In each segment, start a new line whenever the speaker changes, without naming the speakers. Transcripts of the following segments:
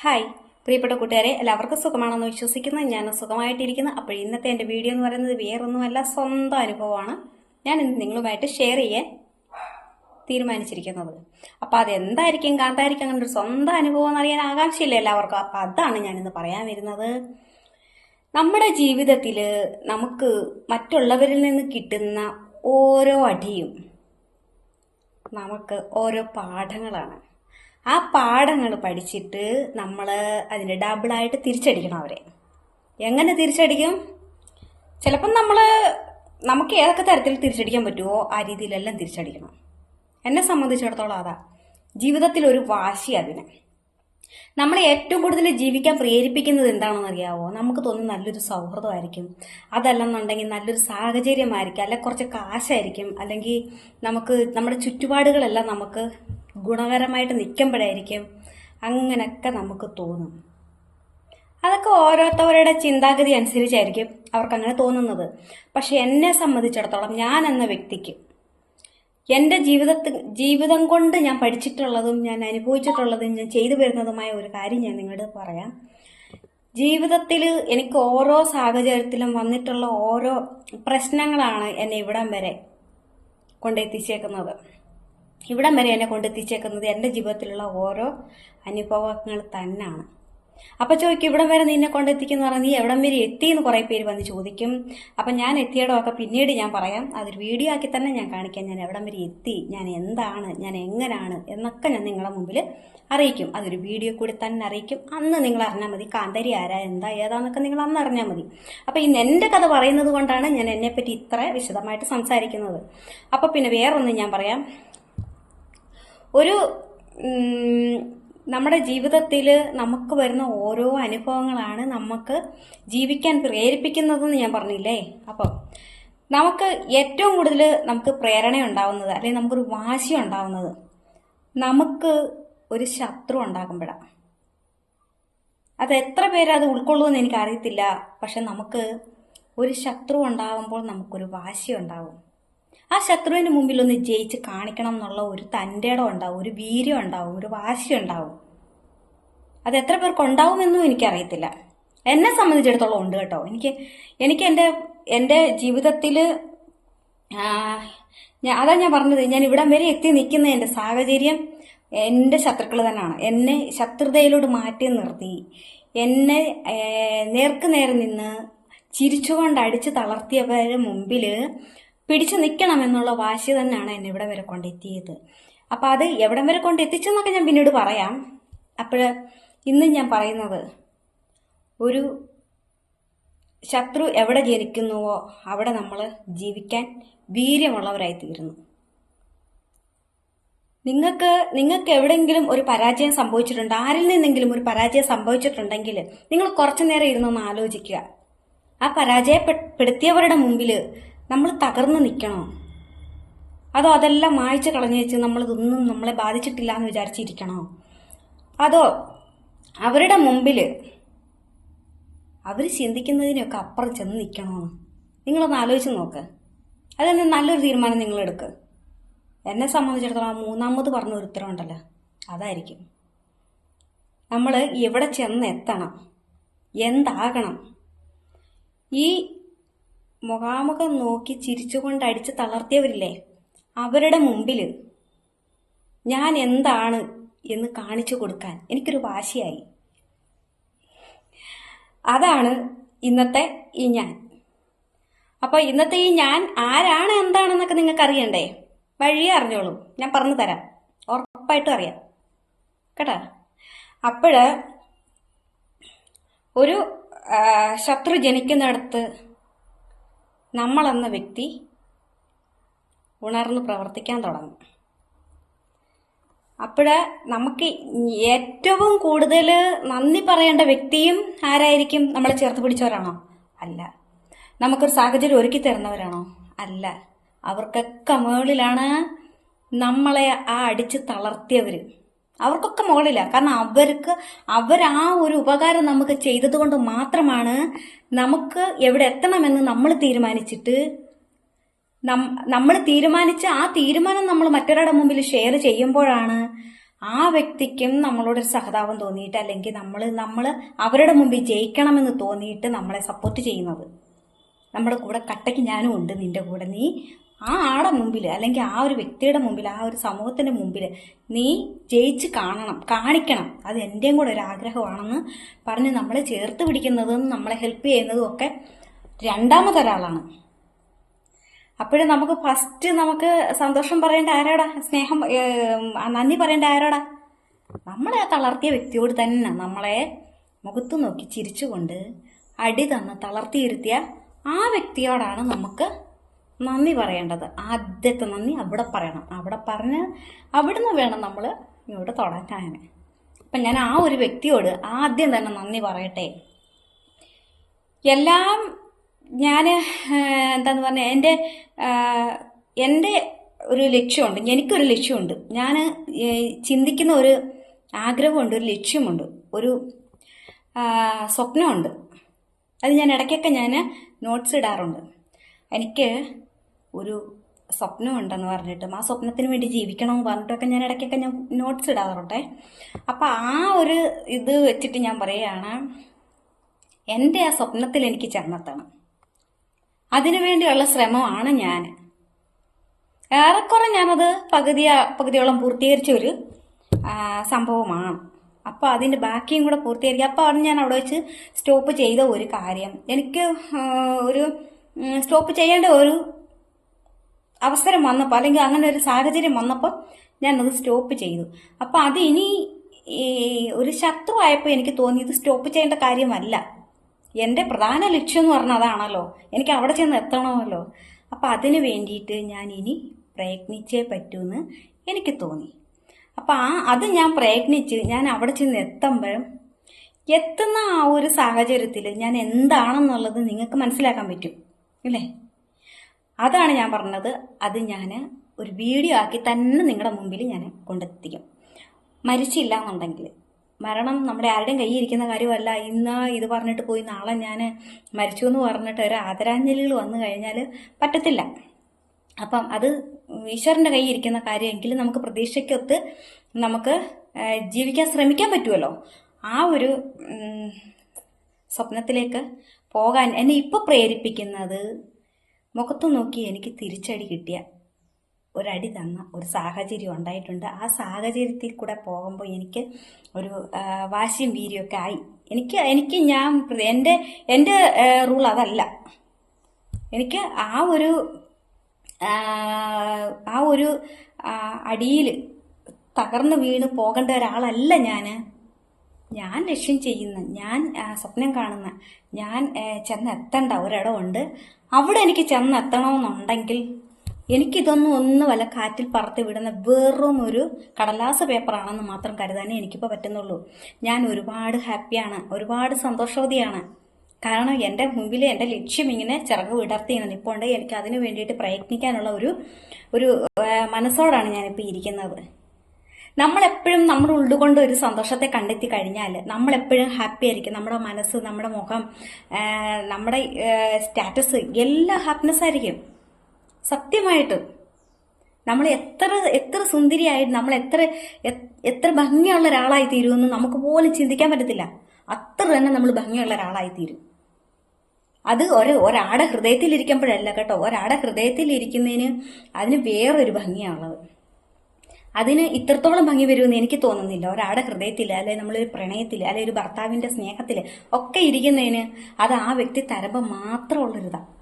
Hi. പ്രിയപ്പെട്ട കൂട്ടുകാരെ എല്ലാവർക്കും സുഖമാണെന്ന് വിശ്വസിക്കുന്നു. ഞാൻ സുഖമായിട്ടിരിക്കുന്നു. അപ്പോൾ ഇന്നത്തെ എന്റെ വീഡിയോ എന്ന് പറയുന്നത് വേറൊന്നുമല്ല സ്വന്തം അനുഭവമാണ്. ഞാൻ ഇന്ന് നിങ്ങളുമായിട്ട് ഷെയർ ചെയ്യാൻ തീരുമാനിച്ചിരിക്കുന്നത്. അപ്പോൾ അതെന്തായിരിക്കും അങ്ങനെ ഒരു സ്വന്തം അനുഭവം എന്നറിയാൻ ആകാംക്ഷയില്ല എല്ലാവർക്കും. അപ്പോൾ അതാണ് ഞാനിന്ന് പറയാൻ വരുന്നത്. നമ്മുടെ ജീവിതത്തിൽ നമുക്ക് മറ്റുള്ളവരിൽ നിന്ന് കിട്ടുന്ന ഓരോ അടിയും നമുക്ക് ഓരോ പാഠങ്ങളാണ്. ആ പാഠങ്ങൾ പഠിച്ചിട്ട് നമ്മൾ അതിന് ഡബിളായിട്ട് തിരിച്ചടിക്കണം അവരെ. എങ്ങനെ തിരിച്ചടിക്കും? ചിലപ്പം നമ്മൾ നമുക്ക് ഏതൊക്കെ തരത്തിൽ തിരിച്ചടിക്കാൻ പറ്റുമോ ആ രീതിയിലെല്ലാം തിരിച്ചടിക്കണം. എന്നെ സംബന്ധിച്ചിടത്തോളം അതാ. ജീവിതത്തിൽ ഒരു വാശി അതിനെ. നമ്മളെ ഏറ്റവും കൂടുതൽ ജീവിക്കാൻ പ്രേരിപ്പിക്കുന്നത് എന്താണെന്ന് അറിയാവോ നമുക്ക് തോന്നുന്ന നല്ലൊരു സൗഹൃദമായിരിക്കും. അതല്ലെന്നുണ്ടെങ്കിൽ നല്ലൊരു സാഹചര്യമായിരിക്കും. അല്ലെങ്കിൽ കുറച്ച് കാശായിരിക്കും. അല്ലെങ്കിൽ നമുക്ക് നമ്മുടെ ചുറ്റുപാടുകളെല്ലാം നമുക്ക് ഗുണകരമായിട്ട് നിൽക്കുമ്പോഴായിരിക്കും അങ്ങനെയൊക്കെ നമുക്ക് തോന്നും. അതൊക്കെ ഓരോരുത്തവരുടെ ചിന്താഗതി അനുസരിച്ചായിരിക്കും അവർക്ക് അങ്ങനെ തോന്നുന്നത്. പക്ഷെ എന്നെ സംബന്ധിച്ചിടത്തോളം ഞാൻ എന്ന വ്യക്തിക്ക് എന്റെ ജീവിതത്തിൽ ജീവിതം കൊണ്ട് ഞാൻ പഠിച്ചിട്ടുള്ളതും ഞാൻ അനുഭവിച്ചിട്ടുള്ളതും ഞാൻ ചെയ്തു വരുന്നതുമായ ഒരു കാര്യം ഞാൻ നിങ്ങളോട് പറയാം. ജീവിതത്തിൽ എനിക്ക് ഓരോ സാഹചര്യത്തിലും വന്നിട്ടുള്ള ഓരോ പ്രശ്നങ്ങളാണ് എന്നെ ഇവിടം വരെ കൊണ്ടെത്തിച്ചേക്കുന്നത്. ഇവിടം വരെ എന്നെ കൊണ്ടെത്തിച്ചേക്കുന്നത് എന്റെ ജീവിതത്തിലുള്ള ഓരോ അനുഭവങ്ങൾ തന്നെയാണ് അപ്പൊ ചോദിക്കും ഇവിടം വരെ നിന്നെ കൊണ്ടെത്തിക്കുന്ന പറഞ്ഞാൽ നീ എവിടം വരെ എത്തി എന്ന് കുറെ പേര് വന്ന് ചോദിക്കും. അപ്പൊ ഞാൻ എത്തിയടമൊക്കെ പിന്നീട് ഞാൻ പറയാം. അതൊരു വീഡിയോ ആക്കി തന്നെ ഞാൻ കാണിക്കാം. ഞാൻ എവിടം വരെ എത്തി ഞാൻ എന്താണ് ഞാൻ എങ്ങനെയാണ് എന്നൊക്കെ ഞാൻ നിങ്ങളുടെ മുമ്പിൽ അറിയിക്കും. അതൊരു വീഡിയോ കൂടി തന്നെ അറിയിക്കും. അന്ന് നിങ്ങൾ അറിഞ്ഞാൽ മതി കാന്തരി ആരാ എന്താ ഏതാന്നൊക്കെ നിങ്ങൾ അന്ന് അറിഞ്ഞാൽ മതി. അപ്പൊ ഇന്ന് എന്റെ കഥ പറയുന്നത് കൊണ്ടാണ് ഞാൻ എന്നെപ്പറ്റി ഇത്ര വിശദമായിട്ട് സംസാരിക്കുന്നത്. അപ്പൊ പിന്നെ വേറൊന്നും ഞാൻ പറയാം. ഒരു നമ്മുടെ ജീവിതത്തിൽ നമുക്ക് വരുന്ന ഓരോ അനുഭവങ്ങളാണ് നമുക്ക് ജീവിക്കാൻ പ്രേരിപ്പിക്കുന്നതെന്ന് ഞാൻ പറഞ്ഞില്ലേ? അപ്പം നമുക്ക് ഏറ്റവും കൂടുതൽ നമുക്ക് പ്രേരണ ഉണ്ടാവുന്നത് അല്ലെങ്കിൽ നമുക്കൊരു വാശി ഉണ്ടാവുന്നത് നമുക്ക് ഒരു ശത്രു ഉണ്ടാകുമ്പോഴാണ് അത് എത്ര പേര് അത് ഉൾക്കൊള്ളുമെന്ന് എനിക്ക് അറിയത്തില്ല പക്ഷെ നമുക്ക് ഒരു ശത്രു ഉണ്ടാകുമ്പോൾ നമുക്കൊരു വാശി ഉണ്ടാവും. ആ ശത്രുവിന് മുമ്പിൽ ഒന്ന് ജയിച്ച് കാണിക്കണം എന്നുള്ള ഒരു തന്റെ ഇടം ഉണ്ടാവും ഒരു വീര്യം ഉണ്ടാവും ഒരു വാശി ഉണ്ടാവും. അത് എത്ര പേർക്ക് ഉണ്ടാവുമെന്നും എനിക്കറിയത്തില്ല. എന്നെ സംബന്ധിച്ചിടത്തോളം ഉണ്ട് കേട്ടോ. എനിക്ക് എനിക്ക് എന്റെ എന്റെ ജീവിതത്തിൽ അതാ ഞാൻ പറഞ്ഞത്. ഞാൻ ഇവിടം വരെ എത്തി നിൽക്കുന്ന എന്റെ സാഹചര്യം എന്റെ ശത്രുക്കൾ തന്നെയാണ്. എന്നെ ശത്രുതയിലോട് മാറ്റി നിർത്തി. എന്നെ നേർക്ക് നേരെ നിന്ന് ചിരിച്ചുകൊണ്ട് അടിച്ച് തളർത്തിയവരുടെ മുമ്പിൽ പിടിച്ചു നിൽക്കണം എന്നുള്ള വാശി തന്നെയാണ് എന്നെ ഇവിടെ വരെ കൊണ്ടെത്തിയത്. അപ്പം അത് എവിടം വരെ കൊണ്ടെത്തിച്ചെന്നൊക്കെ ഞാൻ പിന്നീട് പറയാം. അപ്പോൾ ഇന്ന് ഞാൻ പറയുന്നത് ഒരു ശത്രു എവിടെ ജനിക്കുന്നുവോ അവിടെ നമ്മൾ ജീവിക്കാൻ വീര്യമുള്ളവരായി തീരുന്നു നിങ്ങൾക്ക് നിങ്ങൾക്ക് എവിടെയെങ്കിലും ഒരു പരാജയം സംഭവിച്ചിട്ടുണ്ട് ആരിൽ നിന്നെങ്കിലും ഒരു പരാജയം സംഭവിച്ചിട്ടുണ്ടെങ്കിൽ നിങ്ങൾ കുറച്ചു നേരം ഇരുന്നൊന്ന് ആലോചിക്കുക. ആ പരാജയപ്പെടുത്തിയവരുടെ മുമ്പിൽ നമ്മൾ തകർന്നു നിൽക്കണോ. അതോ അതെല്ലാം മായ്ച്ചു കളഞ്ഞു വെച്ച് നമ്മളിതൊന്നും നമ്മളെ ബാധിച്ചിട്ടില്ല എന്ന് വിചാരിച്ചിരിക്കണോ? അതോ അവരുടെ മുമ്പിൽ അവർ ചിന്തിക്കുന്നതിനൊക്കെ അപ്പുറം ചെന്ന് നിൽക്കണോ? നിങ്ങളൊന്ന് ആലോചിച്ച് നോക്ക്. അതിന് നല്ലൊരു തീരുമാനം നിങ്ങൾ എടുക്കുക എന്നെ സംബന്ധിച്ചിടത്തോളം മൂന്നാമത് പറഞ്ഞ ഒരു ഉത്തരവുണ്ടല്ലോ അതായിരിക്കും. നമ്മൾ എവിടെ ചെന്ന് എത്തണം എന്താകണം? ഈ മുഖാമുഖം നോക്കി ചിരിച്ചുകൊണ്ട് അടിച്ച് തളർത്തിയവരില്ലേ? അവരുടെ മുമ്പിൽ ഞാൻ എന്താണ് എന്ന് കാണിച്ചു കൊടുക്കാൻ എനിക്കൊരു വാശിയായി. അതാണ് ഇന്നത്തെ ഈ ഞാൻ. അപ്പോൾ ഇന്നത്തെ ഈ ഞാൻ ആരാണ് എന്താണെന്നൊക്കെ നിങ്ങൾക്ക് അറിയണ്ടേ വഴിയേ അറിഞ്ഞോളൂ. ഞാൻ പറഞ്ഞു തരാം. ഉറപ്പായിട്ടും അറിയാം. കേട്ടോ? അപ്പോഴ് ഒരു ശത്രു ജനിക്കുന്നിടത്ത് നമ്മളെന്ന വ്യക്തി ഉണർന്ന് പ്രവർത്തിക്കാൻ തുടങ്ങും. അപ്പോൾ നമുക്ക് ഏറ്റവും കൂടുതൽ നന്ദി പറയേണ്ട വ്യക്തിയും ആരായിരിക്കും? നമ്മളെ ചേർത്ത് പിടിച്ചവരാണോ? അല്ല. നമുക്കൊരു സാഹചര്യം ഒരുക്കി തരുന്നവരാണോ? അല്ല. അവർക്കൊക്കെ മുകളിലാണ് നമ്മളെ ആ അടിച്ച് തളർത്തിയവർ അവർക്കൊക്കെ മുകളിലാണ് കാരണം അവർക്ക് അവർ ആ ഒരു ഉപകാരം നമുക്ക് ചെയ്തത് കൊണ്ട് മാത്രമാണ് നമുക്ക് എവിടെ എത്തണമെന്ന് നമ്മൾ തീരുമാനിച്ചിട്ട് നമ്മൾ തീരുമാനിച്ച ആ തീരുമാനം നമ്മൾ മറ്റൊരാളുടെ മുമ്പിൽ ഷെയർ ചെയ്യുമ്പോഴാണ് ആ വ്യക്തിക്കും നമ്മളോടൊരു സഹതാപം തോന്നിയിട്ട് അല്ലെങ്കിൽ നമ്മൾ നമ്മൾ അവരുടെ മുമ്പിൽ ജയിക്കണമെന്ന് തോന്നിയിട്ട് നമ്മളെ സപ്പോർട്ട് ചെയ്യുന്നത്. നമ്മുടെ കൂടെ കട്ടയ്ക്ക് ഞാനും ഉണ്ട് നിന്റെ കൂടെ. നീ ആ ആടെ മുമ്പിൽ അല്ലെങ്കിൽ ആ ഒരു വ്യക്തിയുടെ മുമ്പിൽ ആ ഒരു സമൂഹത്തിന്റെ മുമ്പിൽ നീ ജയിച്ച് കാണണം കാണിക്കണം. അത് എന്റെയും കൂടെ ഒരു ആഗ്രഹമാണെന്ന് പറഞ്ഞ് നമ്മളെ ചേർത്ത് പിടിക്കുന്നതും നമ്മളെ ഹെൽപ്പ് ചെയ്യുന്നതും ഒക്കെ രണ്ടാമതൊരാളാണ് അപ്പോഴും നമുക്ക് ഫസ്റ്റ് നമുക്ക് സന്തോഷം പറയേണ്ട ആരോടാ? സ്നേഹം നന്ദി പറയേണ്ട ആരോടാ? നമ്മളെ തളർത്തിയ വ്യക്തിയോട് തന്നെ നമ്മളെ മുഖത്ത് നോക്കി ചിരിച്ചുകൊണ്ട് അടി തന്ന് തളർത്തിയിരുത്തിയ ആ വ്യക്തിയോടാണ് നമുക്ക് നന്ദി പറയേണ്ടത്. ആദ്യത്തെ നന്ദി അവിടെ പറയണം. അവിടെ പറഞ്ഞ് അവിടുന്ന് വേണം നമ്മൾ ഇങ്ങോട്ട് തുടങ്ങാൻ അപ്പം ഞാൻ ആ ഒരു വ്യക്തിയോട് ആദ്യം തന്നെ നന്ദി പറയട്ടെ. എല്ലാം ഞാൻ എന്താന്ന് പറഞ്ഞാൽ എന്റെ എന്റെ ഒരു ലക്ഷ്യമുണ്ട്. എനിക്കൊരു ലക്ഷ്യമുണ്ട്. ഞാൻ ചിന്തിക്കുന്ന ഒരു ആഗ്രഹമുണ്ട് ഒരു ലക്ഷ്യമുണ്ട് ഒരു സ്വപ്നമുണ്ട്. അത് ഞാൻ ഇടയ്ക്കൊക്കെ ഞാൻ നോട്ട്സ് ഇടാറുണ്ട്. എനിക്ക് ഒരു സ്വപ്നമുണ്ടെന്ന് പറഞ്ഞിട്ടും ആ സ്വപ്നത്തിന് വേണ്ടി ജീവിക്കണം എന്ന് പറഞ്ഞിട്ടൊക്കെ ഞാൻ ഇടയ്ക്കൊക്കെ ഞാൻ നോട്ട്സ് ഇടാറുണ്ടേ. അപ്പം ആ ഒരു ഇത് വെച്ചിട്ട് ഞാൻ പറയുകയാണ് എന്റെ ആ സ്വപ്നത്തിൽ എനിക്ക് ചെന്നെത്തണം അതിനുവേണ്ടിയുള്ള ശ്രമമാണ് ഞാൻ. ഏറെക്കുറെ ഞാനത് പകുതി പകുതിയോളം പൂർത്തീകരിച്ച ഒരു സംഭവമാണ്. അപ്പോൾ അതിന്റെ ബാക്കിയും കൂടെ പൂർത്തീകരിക്കുക. അപ്പോൾ അവിടെ ഞാൻ അവിടെ വെച്ച് സ്റ്റോപ്പ് ചെയ്ത ഒരു കാര്യം. എനിക്ക് ഒരു സ്റ്റോപ്പ് ചെയ്യേണ്ട ഒരു അവസരം വന്നപ്പോൾ അല്ലെങ്കിൽ അങ്ങനെ ഒരു സാഹചര്യം വന്നപ്പോൾ ഞാനത് സ്റ്റോപ്പ് ചെയ്തു. അപ്പോൾ അത് ഇനി ഒരു ശത്രു ആയപ്പോൾ എനിക്ക് തോന്നി ഇത് സ്റ്റോപ്പ് ചെയ്യേണ്ട കാര്യമല്ല. എന്റെ പ്രധാന ലക്ഷ്യം എന്ന് പറഞ്ഞാൽ അതാണല്ലോ. എനിക്ക് അവിടെ ചെന്ന് എത്തണമല്ലോ. അപ്പോൾ അതിന് വേണ്ടിയിട്ട് ഞാൻ ഇനി പ്രയത്നിച്ചേ പറ്റൂന്ന് എനിക്ക് തോന്നി. അപ്പം ആ അത് ഞാൻ പ്രയത്നിച്ച് ഞാൻ അവിടെ ചെന്ന് എത്തുമ്പോഴും എത്തുന്ന ആ ഒരു സാഹചര്യത്തിൽ ഞാൻ എന്താണെന്നുള്ളത് നിങ്ങൾക്ക് മനസ്സിലാക്കാൻ പറ്റും. ഇല്ലേ അതാണ് ഞാൻ പറഞ്ഞത്. അത് ഞാൻ ഒരു വീഡിയോ ആക്കി തന്നെ നിങ്ങളുടെ മുമ്പിൽ ഞാൻ കൊണ്ടെത്തിക്കും. മരിച്ചില്ല എന്നുണ്ടെങ്കിൽ മരണം നമ്മുടെ ആരുടെയും കയ്യിൽ ഇരിക്കുന്ന കാര്യമല്ല. ഇന്ന് ഇത് പറഞ്ഞിട്ട് പോയി നാളെ ഞാൻ മരിച്ചു എന്ന് പറഞ്ഞിട്ട് ഒരു ആദരാഞ്ജലികൾ വന്നു കഴിഞ്ഞാൽ പറ്റത്തില്ല. അപ്പം അത് ഈശ്വരന്റെ കയ്യിൽ ഇരിക്കുന്ന കാര്യമെങ്കിൽ നമുക്ക് പ്രതീക്ഷയ്ക്കൊത്ത് നമുക്ക് ജീവിക്കാൻ ശ്രമിക്കാൻ പറ്റുമല്ലോ ആ ഒരു സ്വപ്നത്തിലേക്ക് പോകാൻ എന്നെ ഇപ്പോൾ പ്രേരിപ്പിക്കുന്നത് മുഖത്ത് നോക്കി എനിക്ക് തിരിച്ചടി കിട്ടിയ ഒരടി തന്ന ഒരു സാഹചര്യം ഉണ്ടായിട്ടുണ്ട്. ആ സാഹചര്യത്തിൽ കൂടെ പോകുമ്പോൾ എനിക്ക് ഒരു വാശിയും വീര്യമൊക്കെ ആയി. എനിക്ക് എനിക്ക് ഞാൻ എന്റെ എന്റെ റൂൾ അതല്ല. എനിക്ക് ആ ഒരു ആ ഒരു അടിയിൽ തകർന്നു വീണ് പോകേണ്ട ഒരാളല്ല ഞാൻ ഞാൻ ലക്ഷ്യം ചെയ്യുന്ന ഞാൻ സ്വപ്നം കാണുന്ന ഞാൻ ചെന്നെത്തേണ്ട ഒരിടമുണ്ട്. അവിടെ എനിക്ക് ചെന്നെത്തണമെന്നുണ്ടെങ്കിൽ എനിക്കിതൊന്നും ഒന്നും വല്ല കാറ്റിൽ പറത്തി വിടുന്ന വെറും ഒരു കടലാസ പേപ്പറാണെന്ന് മാത്രം കരുതാനേ എനിക്കിപ്പോൾ പറ്റുന്നുള്ളൂ. ഞാൻ ഒരുപാട് ഹാപ്പിയാണ് ഒരുപാട് സന്തോഷവതിയാണ്. കാരണം എന്റെ മുമ്പിൽ എന്റെ ലക്ഷ്യം ഇങ്ങനെ ചിറക് വിടർത്തിയാണ്. നിൽപ്പുണ്ട് എനിക്ക് അതിനു വേണ്ടിയിട്ട് പ്രയത്നിക്കാനുള്ള ഒരു ഒരു മനസ്സോടാണ് ഞാനിപ്പോൾ ഇരിക്കുന്നത്. നമ്മളെപ്പോഴും നമ്മുടെ ഉള്ളുകൊണ്ട് ഒരു സന്തോഷത്തെ കണ്ടെത്തി കഴിഞ്ഞാൽ നമ്മളെപ്പോഴും ഹാപ്പി ആയിരിക്കും. നമ്മുടെ മനസ്സ് നമ്മുടെ മുഖം നമ്മുടെ സ്റ്റാറ്റസ് എല്ലാം ഹാപ്പിനെസ് ആയിരിക്കും. സത്യമായിട്ട്. നമ്മൾ എത്ര എത്ര സുന്ദരിയായിട്ട് നമ്മൾ എത്ര എത്ര ഭംഗിയുള്ള ഒരാളായി തീരുമെന്ന് നമുക്ക് പോലും ചിന്തിക്കാൻ പറ്റത്തില്ല. അത്ര തന്നെ നമ്മൾ ഭംഗിയുള്ള ഒരാളായി തീരും. അത് ഒരു ഒരാടെ ഹൃദയത്തിലിരിക്കുമ്പോഴല്ല കേട്ടോ. ഒരാടെ ഹൃദയത്തിലിരിക്കുന്നതിന് അതിന് വേറൊരു ഭംഗിയാണുള്ളത്. അതിന് ഇത്രത്തോളം ഭംഗി വരുമെന്ന് എനിക്ക് തോന്നുന്നില്ല. ഒരാടെ ഹൃദയത്തിൽ അല്ലെ നമ്മളൊരു പ്രണയത്തിൽ അല്ലെ ഒരു ഭർത്താവിന്റെ സ്നേഹത്തിൽ ഒക്കെ ഇരിക്കുന്നതിന് അത് ആ വ്യക്തി തരമ്പം മാത്രമുള്ളൊരിതാണ്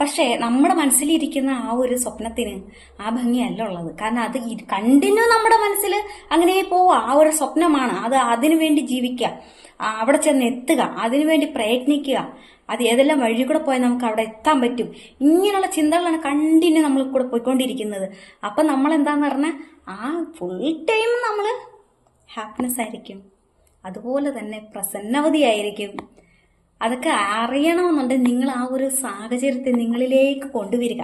പക്ഷേ നമ്മുടെ മനസ്സിലിരിക്കുന്ന ആ ഒരു സ്വപ്നത്തിന് ആ ഭംഗിയല്ല ഉള്ളത്. കാരണം അത് കണ്ടിന്യൂ നമ്മുടെ മനസ്സിൽ അങ്ങനെ പോവുക. ആ ഒരു സ്വപ്നമാണ്. അത് അതിനു വേണ്ടി ജീവിക്കുക അവിടെ ചെന്ന് എത്തുക. അതിനുവേണ്ടി പ്രയത്നിക്കുക. അത് ഏതെല്ലാം വഴി കൂടെ പോയാൽ നമുക്ക് അവിടെ എത്താൻ പറ്റും? ഇങ്ങനെയുള്ള ചിന്തകളാണ് കണ്ടിന്യൂ നമ്മൾ കൂടെ പോയിക്കൊണ്ടിരിക്കുന്നത്. അപ്പം നമ്മൾ എന്താന്ന് പറഞ്ഞാൽ ആ ഫുൾ ടൈം നമ്മൾ ഹാപ്പിനെസ് ആയിരിക്കും. അതുപോലെ തന്നെ പ്രസന്നവതിയായിരിക്കും. അതൊക്കെ അറിയണമെന്നുണ്ടെങ്കിൽ നിങ്ങൾ ആ ഒരു സാഹചര്യത്തെ നിങ്ങളിലേക്ക് കൊണ്ടുവരിക.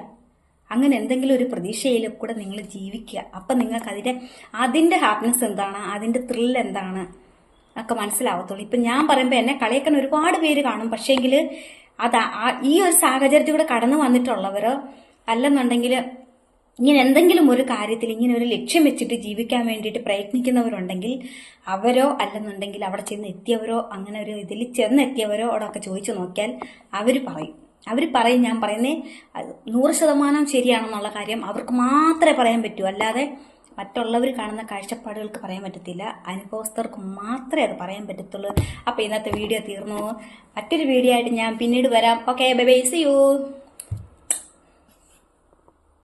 അങ്ങനെ എന്തെങ്കിലും ഒരു പ്രതീക്ഷയിൽ കൂടെ നിങ്ങൾ ജീവിക്കുക. അപ്പം നിങ്ങൾക്ക് അതിന്റെ അതിന്റെ ഹാപ്പിനെസ് എന്താണ്? അതിന്റെ ത്രില്ല് എന്താണ്? ഒക്കെ മനസ്സിലാവത്തുള്ളൂ. ഇപ്പം ഞാൻ പറയുമ്പോൾ എന്നെ കളിയാക്കാൻ ഒരുപാട് പേര് കാണും. പക്ഷേങ്കിൽ അത് ഈ ഒരു സാഹചര്യത്തിൽ കൂടെ കടന്നു വന്നിട്ടുള്ളവരോ അല്ലെന്നുണ്ടെങ്കിൽ ഇങ്ങനെ എന്തെങ്കിലും ഒരു കാര്യത്തിൽ ഇങ്ങനെ ഒരു ലക്ഷ്യം വെച്ചിട്ട് ജീവിക്കാൻ വേണ്ടിയിട്ട് പ്രയത്നിക്കുന്നവരുണ്ടെങ്കിൽ അവരോ അല്ലെന്നുണ്ടെങ്കിൽ അവിടെ ചെന്ന് എത്തിയവരോ അങ്ങനെ ഒരു ഇതിൽ ചെന്നെത്തിയവരോ അവിടെയൊക്കെ ചോദിച്ചു നോക്കിയാൽ അവർ പറയും. അവർ പറയും ഞാൻ പറയുന്നേ നൂറ് ശതമാനം ശരിയാണെന്നുള്ള കാര്യം അവർക്ക് മാത്രമേ പറയാൻ പറ്റൂ. അല്ലാതെ മറ്റുള്ളവർ കാണുന്ന കാഴ്ചപ്പാടുകൾക്ക് പറയാൻ പറ്റത്തില്ല. അനുഭവസ്ഥർക്ക് മാത്രമേ അത് പറയാൻ പറ്റത്തുള്ളൂ. അപ്പോൾ ഇന്നത്തെ വീഡിയോ തീർന്നു. മറ്റൊരു വീഡിയോ ആയിട്ട് ഞാൻ പിന്നീട് വരാം. Okay bye bye see you